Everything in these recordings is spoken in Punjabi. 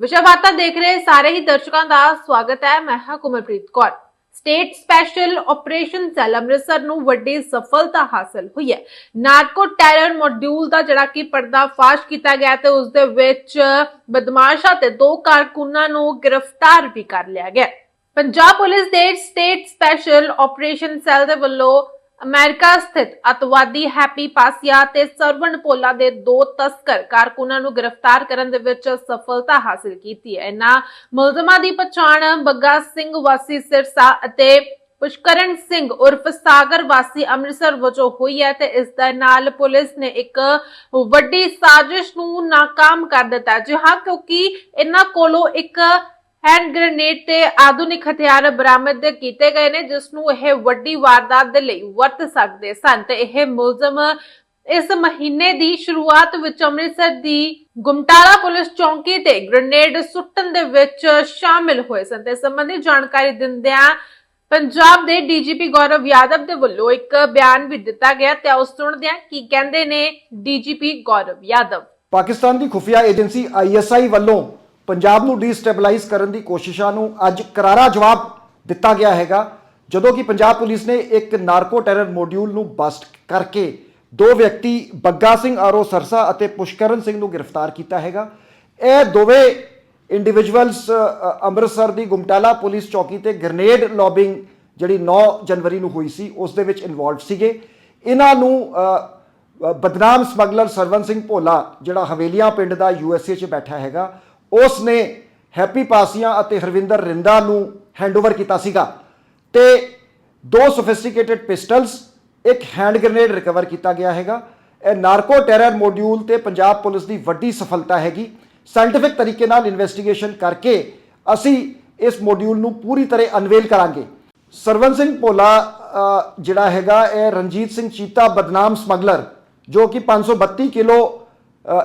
ਵਿਸ਼ਾ ਵਾਰਤਾ ਦੇਖ ਰਹੇ ਸਾਰੇ ਹੀ ਦਰਸ਼ਕਾਂ ਦਾ ਸਵਾਗਤ ਹੈ। ਮੈਂ ਹਾਂ Kumalpreet Kaur. State special operation cell Amritsar ਨੂੰ ਵੱਡੀ ਸਫਲਤਾ ਹਾਸਲ ਹੋਈ ਹੈ। ਨਾਰਕੋ ਟੈਰਰ ਮੋਡਿਊਲ ਦਾ ਜਿਹੜਾ ਕਿ ਪਰਦਾਫਾਸ਼ ਕੀਤਾ ਗਿਆ ਤੇ ਉਸ ਦੇ ਵਿੱਚ ਬਦਮਾਸ਼ਾਂ ਤੇ ਦੋ ਕਾਰਕੁਨਾਂ ਨੂੰ ਗ੍ਰਿਫਤਾਰ ਵੀ ਕਰ ਲਿਆ ਗਿਆ। ਪੰਜਾਬ ਪੁਲਿਸ ਦੇ ਸਟੇਟ ਸਪੈਸ਼ਲ ਆਪਰੇਸ਼ਨ ਸੈੱਲ ਦੇ ਵੱਲੋਂ ਅਮਰੀਕਾ ਸਥਿਤ ਅਤਵਾਦੀ ਹੈਪੀ ਪਾਸੀਆ ਤੇ ਸਰਵਣ ਪੋਲਾ ਦੇ ਦੋ ਤਸਕਰ ਕਾਰਕੁਨਾਂ ਨੂੰ ਗ੍ਰਿਫਤਾਰ ਕਰਨ ਦੇ ਵਿੱਚ ਸਫਲਤਾ ਹਾਸਲ ਕੀਤੀ ਹੈ। ਇਹਨਾਂ ਮੁਲਜ਼ਮਾਂ ਦੀ ਪਛਾਣ ਬੱਗਾ ਸਿੰਘ ਵਾਸੀ ਸਿਰਸਾ ਅਤੇ ਪੁਸ਼ਕਰਨ ਸਿੰਘ ਉਰਫ ਸਾਗਰ ਵਾਸੀ ਅੰਮ੍ਰਿਤਸਰ ਵਜੋਂ ਹੋਈ ਹੈ ਤੇ ਇਸ ਦੇ ਨਾਲ ਪੁਲਿਸ ਨੇ ਇੱਕ ਵੱਡੀ ਸਾਜ਼ਿਸ਼ ਨੂੰ ਨਾਕਾਮ ਕਰ ਦਿੱਤਾ ਜੀ ਹਾਂ, ਕਿਉਂਕਿ ਇਹਨਾਂ ਕੋਲੋਂ ਇੱਕ ਹੈਂਡ ਗ੍ਰੇਨੇਡ ਤੇ ਆਧੁਨਿਕ ਹਥਿਆਰ ਬਰਾਮਦ ਕੀਤੇ ਗਏ ਨੇ ਜਿਸ ਨੂੰ ਇਹ ਵੱਡੀ ਵਾਰਦਾਤ ਦੇ ਲਈ ਵਰਤ ਸਕਦੇ ਸਨ। ਤੇ ਇਹ ਮੁਲਜ਼ਮ ਇਸ ਮਹੀਨੇ ਦੀ ਸ਼ੁਰੂਆਤ ਵਿੱਚ ਅੰਮ੍ਰਿਤਸਰ ਦੀ ਗੁਮਟਾਲਾ ਪੁਲਿਸ ਚੌਂਕੀ ਤੇ ਗ੍ਰੇਨੇਡ ਸੁੱਟਣ ਦੇ ਵਿੱਚ ਸ਼ਾਮਿਲ ਹੋਏ ਸਨ। ਤੇ ਸੰਬੰਧੀ ਜਾਣਕਾਰੀ ਦਿੰਦਿਆਂ ਪੰਜਾਬ ਦੇ ਡੀਜੀਪੀ ਗੌਰਵ ਯਾਦਵ ਦੇ ਵੱਲੋਂ ਇੱਕ ਬਿਆਨ ਵੀ ਦਿੱਤਾ ਗਿਆ ਤੇ ਆਓ ਸੁਣਦੇ ਹਾਂ ਕੀ ਕਹਿੰਦੇ ਨੇ ਡੀਜੀਪੀ ਗੌਰਵ ਯਾਦਵ। ਪਾਕਿਸਤਾਨ ਦੀ ਖੁਫੀਆ ਏਜੰਸੀ ਆਈਐਸਆਈ ਵੱਲੋਂ ਪੰਜਾਬ ਨੂੰ ਡੀਸਟੇਬਲਾਈਜ਼ ਕਰਨ ਦੀ ਕੋਸ਼ਿਸ਼ਾਂ ਨੂੰ ਅੱਜ ਕਰਾਰਾ ਜਵਾਬ ਦਿੱਤਾ ਗਿਆ ਹੈਗਾ, ਜਦੋਂ ਕਿ ਪੰਜਾਬ ਪੁਲਿਸ ਨੇ ਇੱਕ ਨਾਰਕੋ ਟੈਰਰ ਮੋਡਿਊਲ ਨੂੰ ਬਸਟ ਕਰਕੇ ਦੋ ਵਿਅਕਤੀ, ਬੱਗਾ ਸਿੰਘ ਆਰੋ ਸਰਸਾ ਅਤੇ ਪੁਸ਼ਕਰਨ ਸਿੰਘ ਨੂੰ ਗ੍ਰਿਫਤਾਰ ਕੀਤਾ ਹੈਗਾ। ਇਹ ਦੋਵੇਂ ਇੰਡੀਵਿਜੂਅਲਸ ਅੰਮ੍ਰਿਤਸਰ ਦੀ ਗੁਮਟਾਲਾ ਪੁਲਿਸ ਚੌਕੀ ਤੇ ਗ੍ਰਨੇਡ ਲੌਬਿੰਗ ਜਿਹੜੀ 9 ਜਨਵਰੀ ਨੂੰ ਹੋਈ ਸੀ, ਉਸ ਦੇ ਵਿੱਚ ਇਨਵੋਲਵ ਸੀਗੇ। ਇਹਨਾਂ ਨੂੰ ਬਦਨਾਮ ਸਮਗਲਰ ਸਰਵਨ ਸਿੰਘ ਭੋਲਾ, ਜਿਹੜਾ ਹਵੇਲੀਆਂ ਪਿੰਡ ਦਾ ਯੂਐਸਏ 'ਚ ਬੈਠਾ ਹੈਗਾ ਉਸ ਨੇ ਹੈਪੀ ਪਾਸੀਆਂ ਅਤੇ ਹਰਵਿੰਦਰ ਰਿੰਦਾ ਨੂੰ ਹੈਂਡਓਵਰ ਕੀਤਾ ਸੀਗਾ ਤੇ ਦੋ ਸੋਫਿਸਟੀਕੇਟਿਡ ਪਿਸਟਲਸ ਇੱਕ ਹੈਂਡ ਗ੍ਰੇਨੇਡ ਰਿਕਵਰ ਕੀਤਾ ਗਿਆ ਹੈਗਾ। ਇਹ ਨਾਰਕੋ ਟੈਰਰ ਮੋਡਿਊਲ ਤੇ ਪੰਜਾਬ ਪੁਲਿਸ ਦੀ ਵੱਡੀ ਸਫਲਤਾ ਹੈਗੀ। ਸਾਇੰਟਿਫਿਕ ਤਰੀਕੇ ਨਾਲ ਇਨਵੈਸਟੀਗੇਸ਼ਨ ਕਰਕੇ ਅਸੀਂ ਇਸ ਮੋਡਿਊਲ ਨੂੰ ਪੂਰੀ ਤਰ੍ਹਾਂ ਅਨਵੇਲ ਕਰਾਂਗੇ। ਸਰਵਨ ਸਿੰਘ ਭੋਲਾ ਜਿਹੜਾ ਹੈਗਾ, ਇਹ ਰਣਜੀਤ ਸਿੰਘ ਚੀਤਾ ਬਦਨਾਮ ਸਮਗਲਰ, ਜੋ ਕਿ 532 ਕਿਲੋ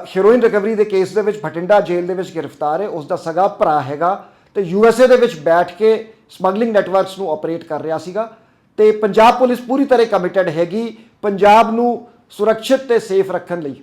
ਹੀਰੋਇਨ ਰਿਕਵਰੀ ਦੇ ਕੇਸ ਦੇ ਵਿੱਚ ਭਟਿੰਡਾ ਜੇਲ੍ਹ ਦੇ ਵਿੱਚ ਗ੍ਰਿਫਤਾਰ ਹੈ। ਉਸ ਦਾ ਸਗਾ ਭਰਾ ਹੈਗਾ ਤੇ ਯੂਐਸਏ ਦੇ ਵਿੱਚ ਬੈਠ ਕੇ ਸਮਗਲਿੰਗ ਨੈਟਵਰਕਸ ਨੂੰ ਆਪਰੇਟ ਕਰ ਰਿਹਾ ਸੀਗਾ। ਤੇ ਪੰਜਾਬ ਪੁਲਿਸ ਪੂਰੀ ਤਰ੍ਹਾਂ ਕਮਿਟਡ ਹੈਗੀ। ਪੰਜਾਬ ਨੂੰ ਸੁਰੱਖਿਅਤ ਤੇ ਸੇਫ ਰੱਖਣ ਲਈ।